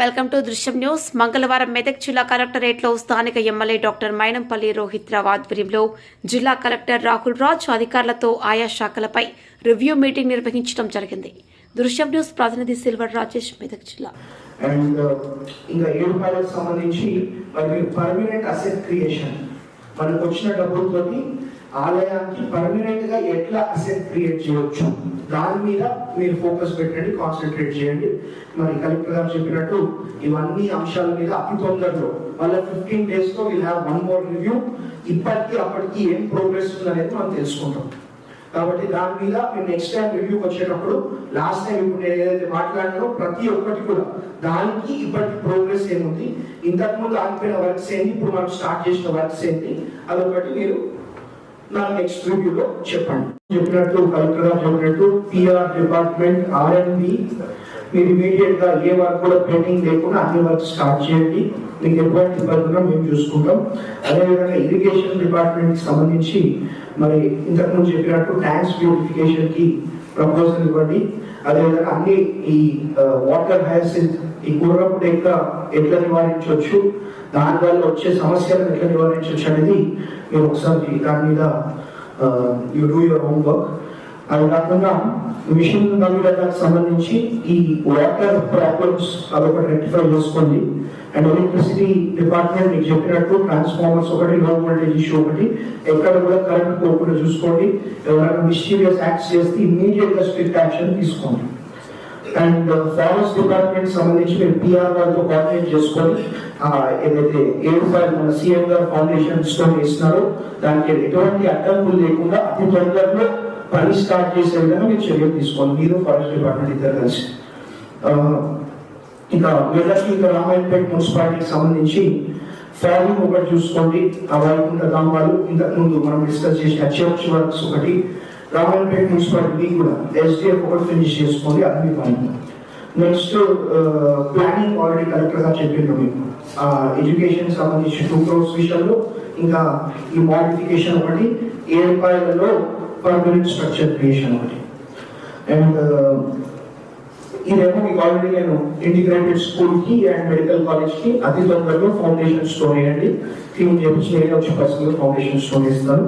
Welcome to దృశ్యం news. మంగళవారం మెదక్ జిల్లా కలెక్టరేట్లో స్థానిక ఎమ్మెల్యే డాక్టర్ మైనంపల్లి రోహిత్ రావు ఆధ్వర్యంలో జిల్లా కలెక్టర్ రాహుల్ రాజ్ అధికారులతో ఆయా శాఖలపై రివ్యూ మీటింగ్ నిర్వహించడం జరిగింది. దృశ్యం న్యూస్ ప్రతినిధి సిల్వర్ రాజేష్ మెదక్ జిల్లా. అండ్ ఇంకా ఏడు సంబంధించి పర్మనెంట్ అసెట్ క్రియేషన్ మనకు వచ్చిన డబ్బులతో ఆలయానికి పర్మనెంట్గా ఎట్లా అసెట్ క్రియేట్ చేయొచ్చు? దాని మీద మీరు ఫోకస్ పెట్టండి కాన్సన్ట్రేట్ చేయండి. మరి కలెక్టర్ గారు చెప్పినట్టు ఇవన్నీ అంశాల మీద అతి తొందరలో మళ్ళీ ఫిఫ్టీన్ డేస్లో will have one more review ఇప్పటికీ అప్పటికి ఏం ప్రోగ్రెస్ ఉందనేది మనం తెలుసుకుంటాం. కాబట్టి దాని మీద మేము నెక్స్ట్ టైం రివ్యూకి వచ్చేటప్పుడు లాస్ట్ టైం ఇప్పుడు నేను ఏదైతే మాట్లాడినో ప్రతి ఒక్కటి కూడా దానికి ఇప్పటికి ప్రోగ్రెస్ ఏముంది? ఇంతకు ముందు ఆగిపోయిన వర్క్స్ ఏంటి? ఇప్పుడు మనం స్టార్ట్ చేసిన వర్క్స్ ఏంటి? అదొకటి మీరు నా నెక్స్ట్ రివ్యూలో చెప్పండి. చెప్పినట్టు కలెక్టర్ గారు చెప్పినట్టు పిఆర్ డిపార్ట్మెంట్ ఆర్ఎండి మీరు ఇమీడియట్గా ఏ వర్క్ కూడా పెండింగ్ లేకుండా అన్ని వర్క్ స్టార్ట్ చేయండి. మీకు ఎటువంటి ఇబ్బందులు మేము చూసుకుంటాం. అదేవిధంగా ఇరిగేషన్ డిపార్ట్మెంట్ సంబంధించి మరి ఇంతకుముందు చెప్పినట్టు ట్యాంక్స్ బ్యూటిఫికేషన్కి ప్రపోజల్ ఇవ్వండి అదేవిధంగా అన్ని ఈ వాటర్ హైసింత్ ఈ గుర్రపు యొక్క ఎట్లా నివారించవచ్చు దానివల్ల వచ్చే సమస్యలను ఎట్లా నివారించవచ్చు అనేది మీరు ఒకసారి దాని మీద you do your home work అది కాకుండా మిషన్ నవీకరణకు సంబంధించి ఈ వాటర్ ప్రాబ్లమ్స్ అదొకటి రెక్టిఫై చేసుకోండి. అండ్ ఎలక్ట్రిసిటీ డిపార్ట్మెంట్ మీకు చెప్పినట్టు ట్రాన్స్ఫార్మర్స్ ఒకటి లో వోల్టేజ్ ఇష్యూ ఒకటి ఎక్కడ కూడా కరెంట్ పోకుండా చూసుకోండి. ఎవరైనా మిస్టీరియస్ యాక్ట్స్ చేస్తే ఇమీడియట్గా స్ట్రిక్ట్ యాక్షన్ తీసుకోండి. అండ్ ఫారెస్ట్ డిపార్ట్మెంట్ సంబంధించి మీరు పిఆర్ వాళ్ళతో కోఆర్డినేట్ చేసుకొని ఏదైతే ఏడు ఫైవ్ మన సీఎం గారు ఫౌండేషన్ స్టోన్ ఇస్తున్నారో దానికి ఎటువంటి అడ్డంకులు లేకుండా అతి తొందరలో పని స్టార్ట్ చేసే విధంగా మీరు చర్యలు తీసుకోండి మీరు ఫారెస్ట్ డిపార్ట్మెంట్ ఇద్దరు కలిసి. ఇంకా వీళ్ళకి ఇంకా రామాయణపేట మున్సిపాలిటీకి సంబంధించి ఫార్మింగ్ ఒకటి చూసుకోండి. ఆ వైకుంఠ గ్రామాలు ఇంతకు ముందు మనం డిస్కస్ చేసిన చర్చ్ వర్క్స్ ఒకటి రామాయణపేట మున్సిపాలిటీ కూడా. ఎస్డిఎఫ్ ఒకటి ఫినిష్ చేసుకోండి అది మీ పని. నెక్స్ట్ ప్లానింగ్ ఆల్రెడీ కలెక్టర్ గారు చెప్పిండ్రు మీకు. ఎడ్యుకేషన్ సంబంధించి టూ క్రోర్స్ విషయంలో ఇంకా ఈ మోడిఫికేషన్ ఒకటి ఏడుపాయలలో పర్మనెంట్ స్ట్రక్చర్ క్రియేషన్ ఒకటి. అండ్ uh, ఇదేమో మీకు ఆల్రెడీ నేను ఇంటిగ్రేటెడ్ స్కూల్కి అండ్ మెడికల్ కాలేజ్కి అతి తొందరలో ఫౌండేషన్ స్టోన్ వేయండి. క్లీన్ చేపించి నేనే వచ్చి పర్సనల్ ఫౌండేషన్ స్టోన్ ఇస్తాను